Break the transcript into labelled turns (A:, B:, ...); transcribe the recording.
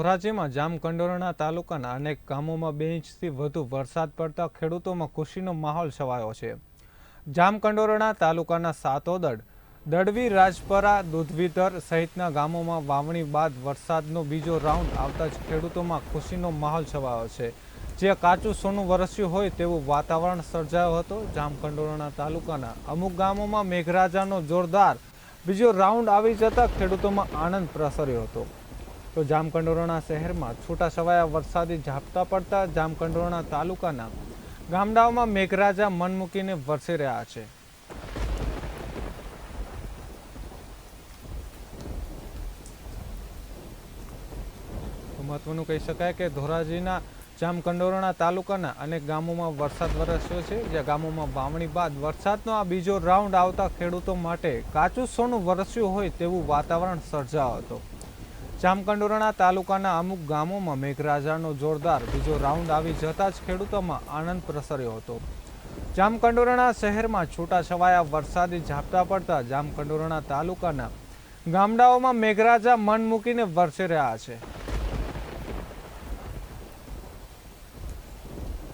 A: ધોરાજીમાં જામકંડોરણા તાલુકાના અનેક ગામોમાં બે ઇંચથી વધુ વરસાદ પડતા ખેડૂતોમાં ખુશીનો માહોલ છવાયો છે. જામકંડોરણા તાલુકાના સાતોદડ, દડવી, રાજપરા, દૂધવીધર સહિતના ગામોમાં વાવણી બાદ વરસાદનો બીજો રાઉન્ડ આવતા જ ખેડૂતોમાં ખુશીનો માહોલ છવાયો છે. જે કાચું સોનું વરસ્યું હોય તેવું વાતાવરણ સર્જાયો હતો. જામકંડોરણા તાલુકાના અમુક ગામોમાં મેઘરાજાનો જોરદાર બીજો રાઉન્ડ આવી જતા ખેડૂતોમાં આનંદ પ્રસર્યો હતો. તો જામકંડોરણા શહેરમાં છૂટાછવાયા વરસાદી ઝાપટા પડતા જામકંડોરણા તાલુકાના ગામડાઓમાં મેઘરાજા મન મૂકીને વરસી રહ્યા છે. મહત્વનું કહી શકાય કે ધોરાજીના જામકંડોરણા તાલુકાના અનેક ગામોમાં વરસાદ વરસ્યો છે, જ્યાં ગામોમાં વાવણી બાદ વરસાદનો આ બીજો રાઉન્ડ આવતા ખેડૂતો માટે કાચું સોનું વરસ્યું હોય તેવું વાતાવરણ સર્જાયો હતો. જામકંડોરણા તાલુકાના અમુક ગામોમાં મેઘરાજાનો જોરદાર બીજો રાઉન્ડ આવી જતા જ ખેડૂતોમાં આનંદ પ્રસર્યો હતો. જામકંડોરણા શહેરમાં છૂટાછવાયા વરસાદી ઝાપટા પડતા જામકંડોરણા તાલુકાના ગામડાઓમાં મેઘરાજા મન મૂકીને વરસી રહ્યા છે.